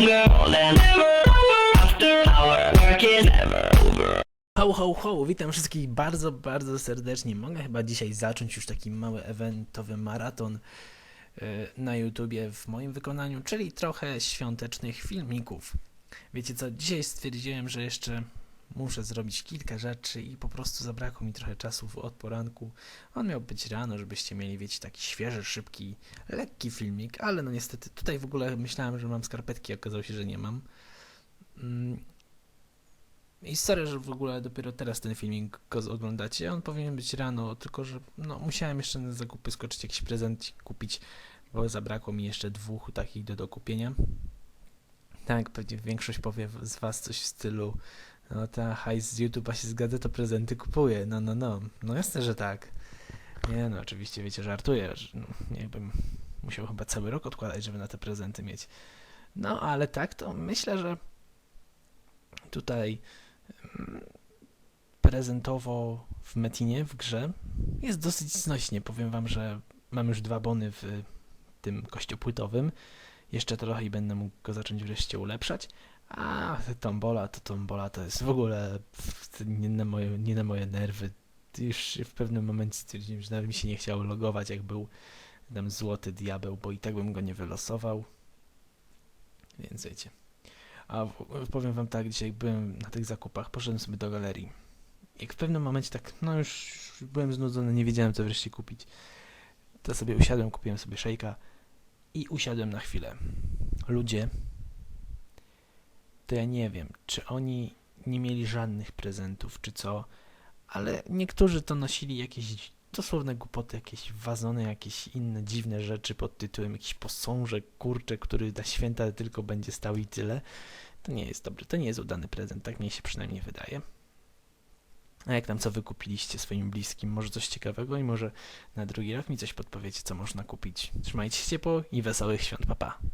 stronger than ever. Ho, ho, ho, witam wszystkich bardzo, bardzo serdecznie. Mogę chyba dzisiaj zacząć już taki mały eventowy maraton e, na YouTubie w moim wykonaniu, czyli trochę świątecznych filmików. Wiecie co, dzisiaj stwierdziłem, że jeszcze muszę zrobić kilka rzeczy i po prostu zabrakło mi trochę czasu od poranku. On miał być rano, żebyście mieli, wiecie, taki świeży, szybki, lekki filmik, ale no niestety tutaj w ogóle myślałem, że mam skarpetki, okazało się, że nie mam. Mm, i sorry, że w ogóle dopiero teraz ten filmik go oglądacie. On powinien być rano, tylko że no, musiałem jeszcze na zakupy skoczyć, jakiś prezent kupić, bo zabrakło mi jeszcze dwóch takich do dokupienia. Tak, pewnie większość powie z Was coś w stylu no ta hajs z YouTube'a się zgadza, to prezenty kupuję. No, no, no. No jasne, że tak. Nie no, oczywiście, wiecie, żartuję. Że, no, jakbym musiał chyba cały rok odkładać, żeby na te prezenty mieć. No, ale tak, to myślę, że tutaj prezentowo w Metinie, w grze, jest dosyć znośnie. Powiem wam, że mam już dwa bony w tym kościopłytowym. Jeszcze trochę i będę mógł go zacząć wreszcie ulepszać. A tombola to tombola to jest w ogóle nie na moje, nie na moje nerwy. Już w pewnym momencie stwierdziłem, że nawet mi się nie chciało logować, jak był tam złoty diabeł, bo i tak bym go nie wylosował. Więc wiecie. A powiem wam tak, dzisiaj byłem na tych zakupach, poszedłem sobie do galerii. Jak w pewnym momencie tak, no już byłem znudzony, nie wiedziałem co wreszcie kupić. To sobie usiadłem, kupiłem sobie szejka i usiadłem na chwilę. Ludzie, to ja nie wiem, czy oni nie mieli żadnych prezentów, czy co, ale niektórzy to nosili jakieś dosłowne głupoty, jakieś wazony, jakieś inne dziwne rzeczy pod tytułem jakiś posążek, kurczę, który na święta tylko będzie stał i tyle. To nie jest dobry, to nie jest udany prezent, tak mi się przynajmniej wydaje. A jak tam co wy kupiliście swoim bliskim? Może coś ciekawego i może na drugi rok mi coś podpowiecie, co można kupić. Trzymajcie się ciepło i wesołych świąt, papa. Pa.